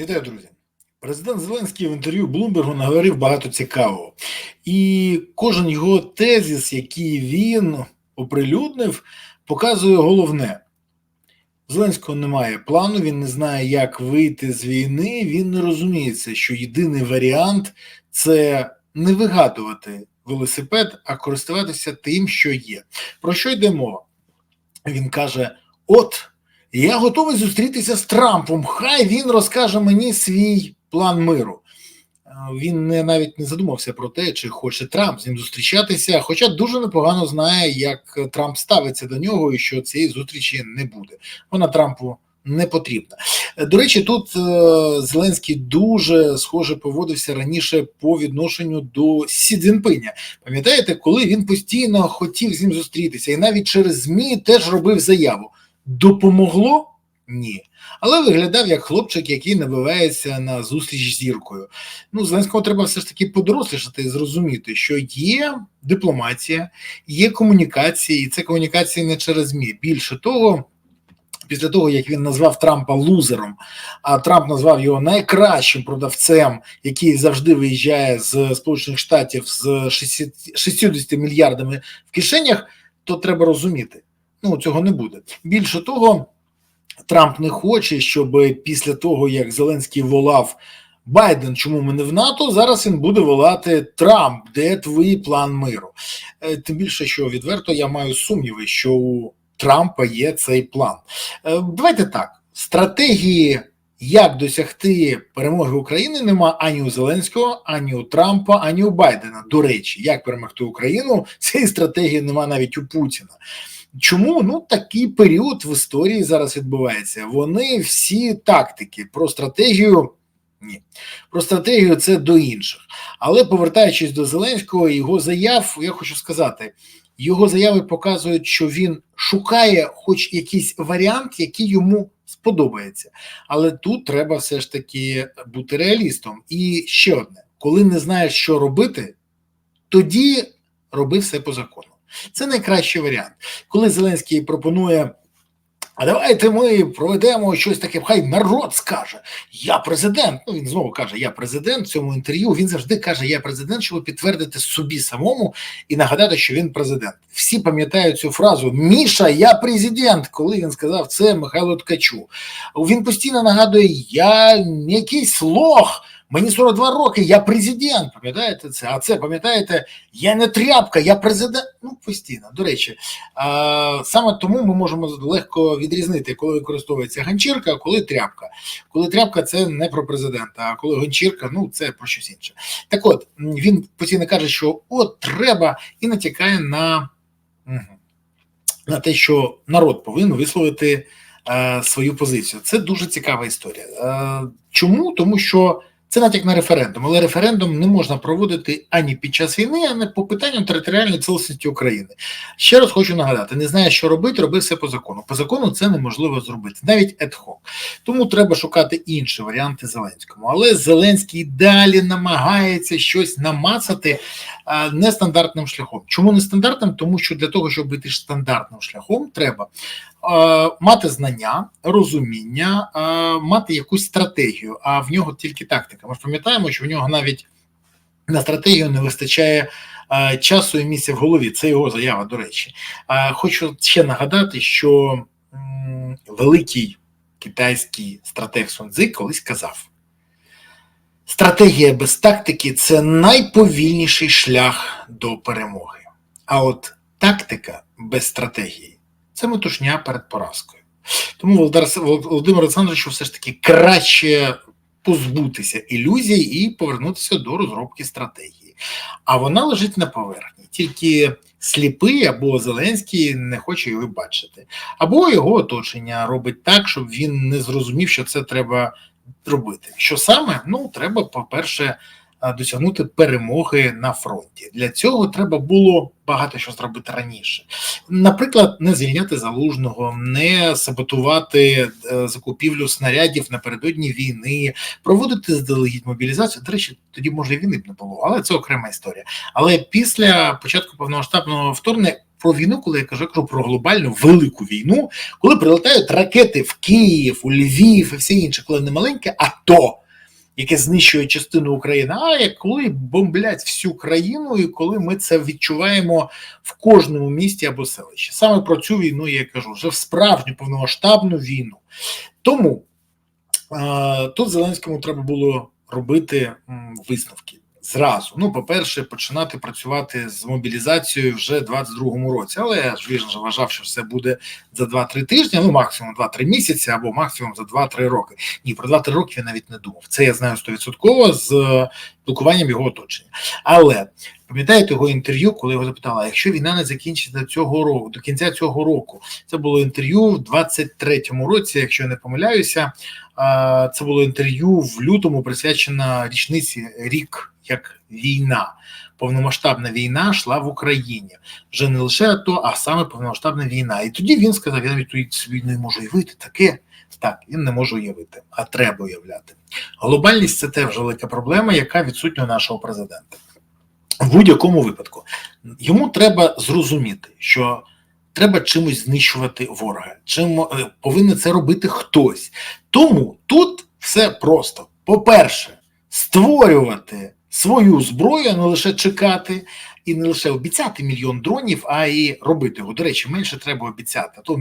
Вітаю, друзі. Президент Зеленський в інтерв'ю Блумбергу наговорив багато цікавого, і кожен його тезіс, який він оприлюднив, показує головне: Зеленського немає плану, він не знає, як вийти з війни. Він не розуміється, що єдиний варіант це не вигадувати велосипед, а користуватися тим, що є. Про що йде мова? Він каже: От. Я готовий зустрітися з Трампом. Хай він розкаже мені свій план миру. Е, Він не навіть не задумався про те, чи хоче Трамп з ним зустрічатися, хоча дуже непогано знає, як Трамп ставиться до нього, і що цієї зустрічі не буде. Вона Трампу не потрібна. Е, До речі, тут е, Зеленський дуже схоже поводився раніше по відношенню до Сі Цзіньпиня. Пам'ятаєте, коли він постійно хотів з ним зустрітися, і навіть через ЗМІ теж робив заяву. Допомогло? Ні. Але виглядав як хлопчик, який набивається на зустріч з зіркою. Ну, Зеленського треба все ж таки подорослішати і зрозуміти, що є дипломатія, є комунікація, і це комунікація не через ЗМІ. Більше того, після того, як він назвав Трампа лузером, а Трамп назвав його найкращим продавцем, який завжди виїжджає з Сполучених Штатів з 60 60 мільярдами в кишенях, то треба розуміти. Ну, цього не буде. Більше того, Трамп не хоче, щоб після того, як Зеленський волав Байден, чому ми не в НАТО, зараз він буде волати Трамп, де твій план миру. Е, Тим більше, що відверто я маю сумніви, що у Трампа є цей план. Е, Давайте так: стратегії. Як досягти перемоги України нема ані у Зеленського, ані у Трампа, ані у Байдена. До речі, як перемогти Україну, цієї стратегії нема навіть у Путіна. Чому ну такий період в історії зараз відбувається? Вони всі тактики про стратегію. Ні, про стратегію це до інших. Але повертаючись до Зеленського його заяв, я хочу сказати: його заяви показують, що він шукає, хоч якийсь варіант, який йому сподобається. Але тут треба все ж таки бути реалістом. І ще одне: коли не знаєш, що робити, тоді роби все по закону. Це найкращий варіант. Коли Зеленський пропонує. А давайте ми проведемо щось таке, хай народ скаже, я президент. Ну він знову каже, я президент в цьому інтерв'ю. Він завжди каже, я президент, щоб підтвердити собі самому і нагадати, що він президент. Всі пам'ятають цю фразу Міша, я президент, коли він сказав це Михайло Ткачу. Він постійно нагадує, я якийсь лох. Мені 42 роки, я президент. Пам'ятаєте це? А це пам'ятаєте, я не тряпка, я президент. Ну, постійно. До речі, а, саме тому ми можемо легко відрізнити, коли використовується ганчірка, а коли тряпка. Коли тряпка це не про президента, а коли ганчірка, ну це про щось інше. Так от він постійно каже, що от треба, і натякає на, на те, що народ повинен висловити е, свою позицію. Це дуже цікава історія. Е, чому? Тому що. Це натяк на референдум, але референдум не можна проводити ані під час війни, ані по питанням територіальної цілісності України. Ще раз хочу нагадати: не знає, що робити, роби все по закону. По закону це неможливо зробити, навіть ad-hoc. Тому треба шукати інші варіанти Зеленському. Але Зеленський далі намагається щось намацати нестандартним шляхом. Чому нестандартним? Тому що для того, щоб бути стандартним шляхом, треба мати знання, розуміння, мати якусь стратегію. А в нього тільки тактика. Ми ж пам'ятаємо, що в нього навіть на стратегію не вистачає часу і місця в голові. Це його заява, до речі. Хочу ще нагадати, що великий китайський стратег Сунцзи колись казав: стратегія без тактики це найповільніший шлях до перемоги. А от тактика без стратегії це метушня перед поразкою. Тому Володимир Олександровичу все ж таки краще позбутися ілюзій і повернутися до розробки стратегії. А вона лежить на поверхні. Тільки сліпий або Зеленський не хоче його бачити, або його оточення робить так, щоб він не зрозумів, що це треба робити. Що саме? Ну, треба, по-перше, досягнути перемоги на фронті. Для цього треба було багато що зробити раніше. Наприклад, не звільняти залужного, не саботувати е, закупівлю снарядів напередодні війни, проводити заздалегідь мобілізацію. До речі, тоді може війни б не було, але це окрема історія. Але після початку повномасштабного вторгнення про війну, коли я кажу, я кажу про глобальну велику війну, коли прилетають ракети в Київ, у Львів і все інше, коли не маленьке, а то, яке знищує частину України, а як коли бомблять всю країну, і коли ми це відчуваємо в кожному місті або селищі. Саме про цю війну я кажу, вже в справжню повномасштабну війну. Тому е, тут Зеленському треба було робити висновки зразу. Ну, по-перше, починати працювати з мобілізацією вже в 22-му році. Але я ж він вважав, що все буде за 2-3 тижні, ну максимум 2-3 місяці, або максимум за 2-3 роки. Ні, про 2-3 роки я навіть не думав. Це я знаю 100% з е, спілкуванням його оточення. Але пам'ятаєте його інтерв'ю, коли його запитали, а якщо війна не закінчиться цього року, до кінця цього року, це було інтерв'ю в 23-му році, якщо я не помиляюся. Це було інтерв'ю в лютому, присвячено річниці рік як війна. Повномасштабна війна йшла в Україні вже не лише АТО, а саме повномасштабна війна. І тоді він сказав: я навіть собі не можу уявити таке. Так, він не може уявити, а треба уявляти. Глобальність це теж велика проблема, яка відсутня у нашого президента. В будь-якому випадку йому треба зрозуміти, що треба чимось знищувати ворога, чим е, повинен це робити хтось. Тому тут все просто: по-перше, створювати свою зброю, не лише чекати. І не лише обіцяти мільйон дронів, а і робити його. До речі, менше треба обіцяти. А то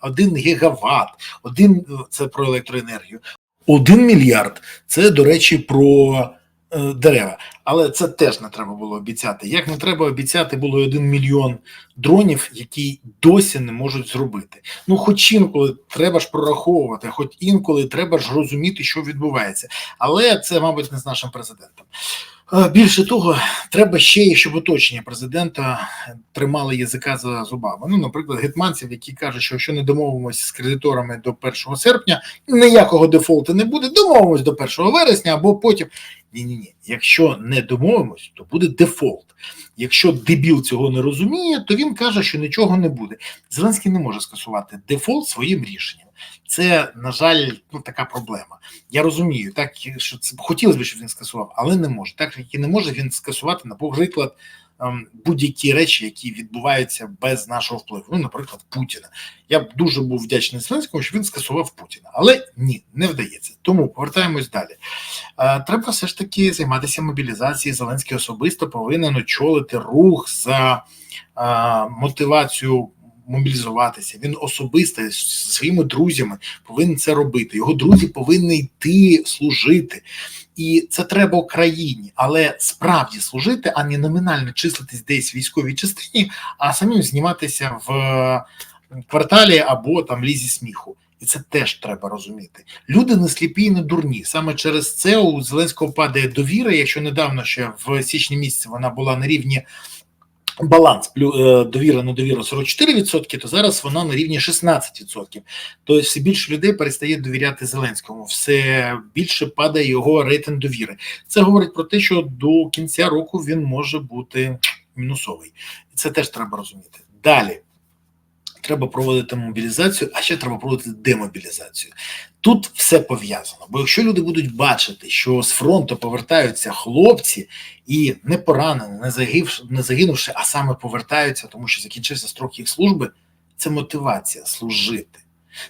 один гігават, один е, це про електроенергію, один мільярд це, до речі, про е, дерева. Але це теж не треба було обіцяти. Як не треба обіцяти було один мільйон дронів, які досі не можуть зробити. Ну, хоч інколи треба ж прораховувати, хоч інколи треба ж розуміти, що відбувається. Але це, мабуть, не з нашим президентом. Більше того, треба ще щоб оточення президента тримали язика за зубами. Ну, наприклад, гетманців, які кажуть, що якщо не домовимося з кредиторами до 1 серпня, ніякого дефолту не буде. Домовимось до 1 вересня або потім. Ні, ні, ні. Якщо не домовимось, то буде дефолт. Якщо дебіл цього не розуміє, то він каже, що нічого не буде. Зеленський не може скасувати дефолт своїм рішенням. Це, на жаль, ну така проблема. Я розумію, так що це хотілося б, щоб він скасував, але не може. Так як і не може він скасувати, наприклад, ем, будь-які речі, які відбуваються без нашого впливу. Ну, наприклад, Путіна. Я б дуже був вдячний Зеленському, що він скасував Путіна, але ні, не вдається. Тому повертаємось далі. Е, Треба все ж таки займатися мобілізацією. Зеленський особисто повинен очолити рух за е, мотивацію мобілізуватися. Він особисто зі своїми друзями повинен це робити. Його друзі повинні йти служити. І це треба Україні, але справді служити, а не номінально числитись десь в військовій частині, а самим зніматися в кварталі або там лізі сміху. І це теж треба розуміти. Люди не сліпі і не дурні. Саме через це у Зеленського падає довіра. Якщо недавно ще в січні місяці вона була на рівні баланс плю- на довіру недовіра 44%, то зараз вона на рівні 16%. Тобто все більше людей перестає довіряти Зеленському, все більше падає його рейтинг довіри. Це говорить про те, що до кінця року він може бути мінусовий. І це теж треба розуміти. Далі. Треба проводити мобілізацію, а ще треба проводити демобілізацію. Тут все пов'язано. Бо якщо люди будуть бачити, що з фронту повертаються хлопці і не поранені, не загивши, не загинувши, а саме повертаються, тому що закінчився строк їх служби, це мотивація служити.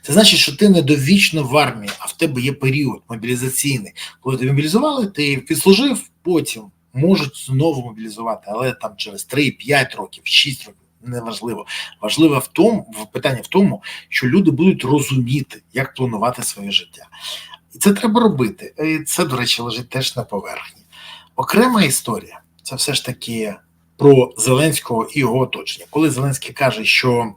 Це значить, що ти не довічно в армії, а в тебе є період мобілізаційний. Коли ти мобілізували, ти відслужив, потім можуть знову мобілізувати, але там через 3-5 років, 6 років. Неважливо, важливо в тому в питання в тому, що люди будуть розуміти, як планувати своє життя, і це треба робити. І це, до речі, лежить теж на поверхні. Окрема історія це все ж таки про Зеленського і його оточення. Коли Зеленський каже, що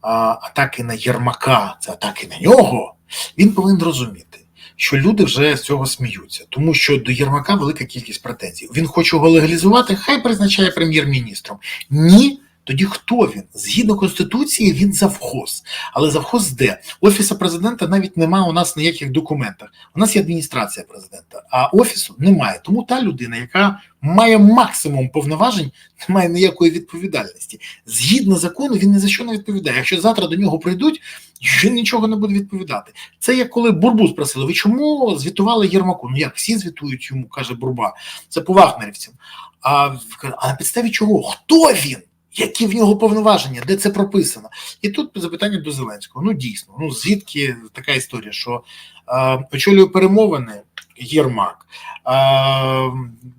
а, атаки на Єрмака це атаки на нього, він повинен розуміти. Що люди вже з цього сміються, тому що до Єрмака велика кількість претензій. Він хоче його легалізувати, хай призначає прем'єр-міністром. Ні, тоді хто він? Згідно конституції, він завхоз. Але завхоз де? Офісу президента навіть немає у нас ніяких документах. У нас є адміністрація президента, а офісу немає. Тому та людина, яка має максимум повноважень, не має ніякої відповідальності. Згідно закону, він ні за що не відповідає. Якщо завтра до нього прийдуть, він нічого не буде відповідати. Це як коли Бурбу спросили, ви чому звітували Єрмаку? Ну як всі звітують йому, каже Бурба. Це по вагнерівцям. А, а на підставі чого? Хто він? Які в нього повноваження, де це прописано? І тут запитання до Зеленського. Ну дійсно, ну звідки така історія, що е, очолює перемовини Єрмак, е,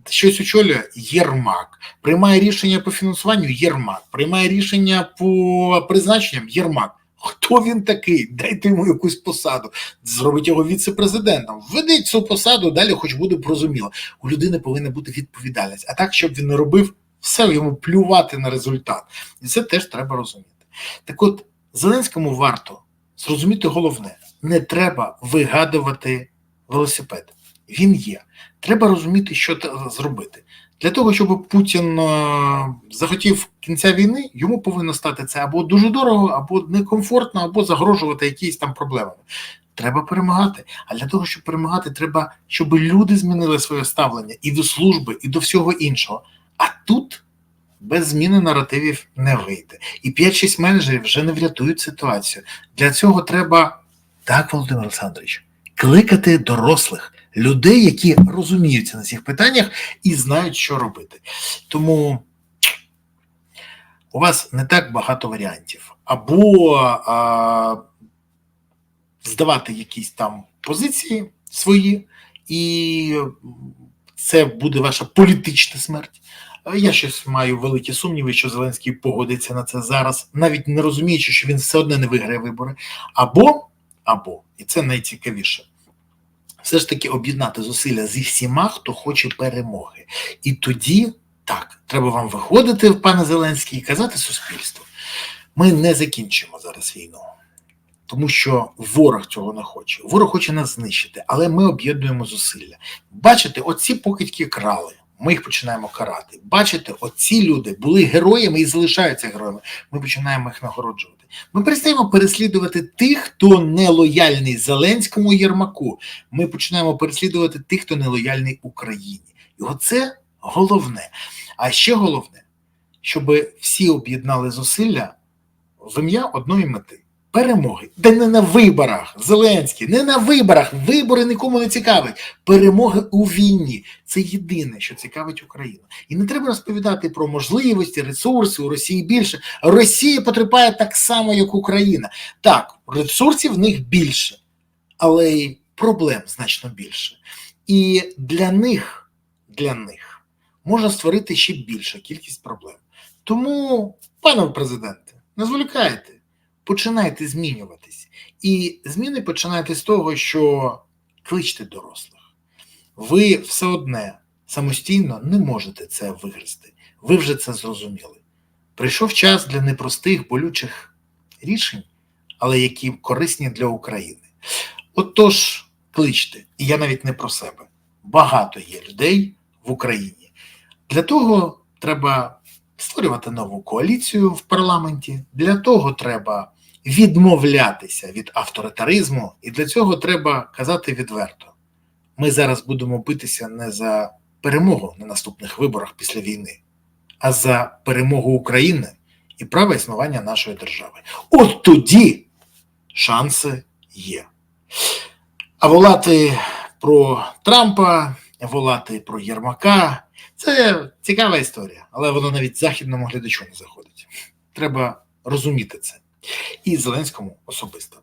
щось очолює Єрмак, приймає рішення по фінансуванню Єрмак, приймає рішення по призначенням Єрмак. Хто він такий? Дайте йому якусь посаду, зробіть його віце-президентом. Введіть цю посаду, далі хоч буде зрозуміло. У людини повинна бути відповідальність. А так, щоб він не робив все йому плювати на результат. І це теж треба розуміти. Так от, Зеленському варто зрозуміти головне: не треба вигадувати велосипед. Він є. Треба розуміти, що зробити. Для того, щоб Путін захотів кінця війни, йому повинно стати це або дуже дорого, або некомфортно, або загрожувати якісь там проблемами. Треба перемагати. А для того, щоб перемагати, треба, щоб люди змінили своє ставлення і до служби, і до всього іншого. А тут без зміни наративів не вийде. І 5-6 менеджерів вже не врятують ситуацію. Для цього треба так, Володимир Олександрович, кликати дорослих людей, які розуміються на цих питаннях і знають, що робити. Тому у вас не так багато варіантів. Або а, здавати якісь там позиції свої, і це буде ваша політична смерть. Я щось маю великі сумніви, що Зеленський погодиться на це зараз, навіть не розуміючи, що він все одно не виграє вибори. Або, або, і це найцікавіше, все ж таки об'єднати зусилля зі всіма, хто хоче перемоги. І тоді так, треба вам виходити, пане Зеленський, і казати суспільству: ми не закінчимо зараз війну. Тому що ворог цього не хоче. Ворог хоче нас знищити, але ми об'єднуємо зусилля. Бачите, оці покидьки крали ми їх починаємо карати. Бачите, оці люди були героями і залишаються героями. Ми починаємо їх нагороджувати. Ми перестаємо переслідувати тих, хто не лояльний Зеленському Єрмаку. Ми починаємо переслідувати тих, хто не лояльний Україні. І оце головне. А ще головне, щоб всі об'єднали зусилля в ім'я одної мети перемоги, де не на виборах, Зеленський, не на виборах, вибори нікому не цікавить. Перемоги у війні це єдине, що цікавить Україну. І не треба розповідати про можливості, ресурси у Росії більше. Росія потерпає так само, як Україна. Так, ресурсів в них більше, але й проблем значно більше. І для них, для них можна створити ще більшу кількість проблем. Тому, пане президенте, не зволікайте починайте змінюватись. І зміни починайте з того, що кличте дорослих. Ви все одне самостійно не можете це вигризти. Ви вже це зрозуміли. Прийшов час для непростих, болючих рішень, але які корисні для України. Отож, кличте, і я навіть не про себе. Багато є людей в Україні. Для того треба створювати нову коаліцію в парламенті. Для того треба відмовлятися від авторитаризму, і для цього треба казати відверто: ми зараз будемо битися не за перемогу на наступних виборах після війни, а за перемогу України і право існування нашої держави. От тоді шанси є. А волати про Трампа, волати про Єрмака це цікава історія, але воно навіть західному глядачу не заходить. Треба розуміти це і Зеленському особисто.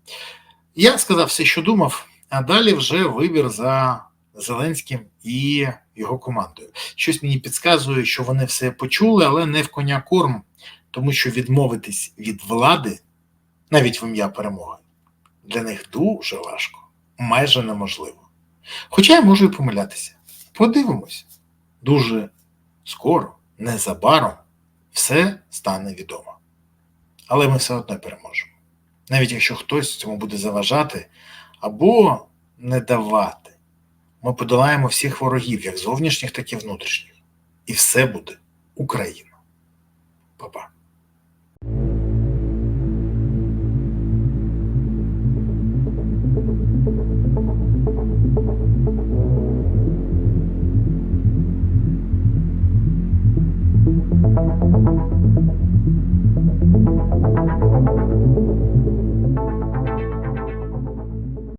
Я сказав все, що думав, а далі вже вибір за Зеленським і його командою. Щось мені підказує, що вони все почули, але не в коня корм, тому що відмовитись від влади, навіть в ім'я перемоги, для них дуже важко, майже неможливо. Хоча я можу і помилятися. Подивимось, дуже скоро, незабаром, все стане відомо але ми все одно переможемо. Навіть якщо хтось цьому буде заважати або не давати, ми подолаємо всіх ворогів, як зовнішніх, так і внутрішніх. І все буде Україна. Па-па.